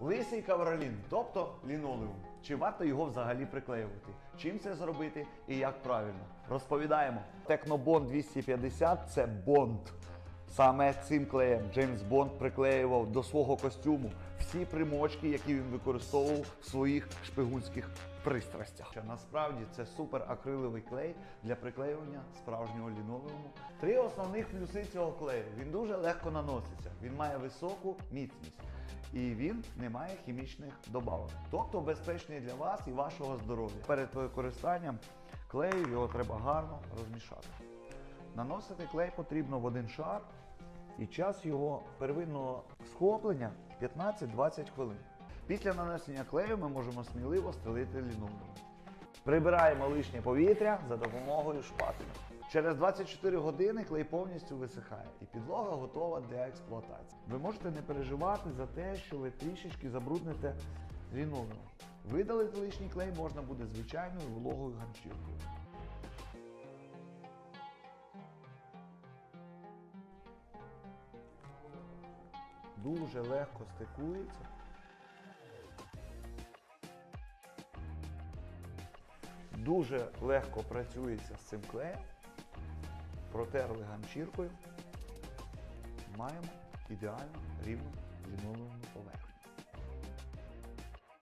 Лисий кавролін, тобто лінолеум. Чи варто його взагалі приклеювати? Чим це зробити і як правильно? Розповідаємо. Технобонд 250 це бонд. Саме цим клеєм Джеймс Бонд приклеював до свого костюму всі примочки, які він використовував в своїх шпигунських пристрастях. Насправді це супер акриловий клей для приклеювання справжнього лінолеуму. Три основних плюси цього клею. Він дуже легко наноситься, він має високу міцність і він не має хімічних добавок. Тобто безпечний для вас і вашого здоров'я. Перед використанням клею його треба гарно розмішати. Наносити клей потрібно в один шар, і час його первинного схоплення 15-20 хвилин. Після нанесення клею ми можемо сміливо стелити лінолеум. Прибираємо лишнє повітря за допомогою шпателя. Через 24 години клей повністю висихає і підлога готова для експлуатації. Ви можете не переживати за те, що ви трішечки забрудните лінолеум. Видалити лишній клей можна буде звичайною вологою ганчіркою. Дуже легко стикується. Дуже легко працюється з цим клеєм. Протерли ганчіркою. Маємо ідеально рівну лінолеумну поверхню.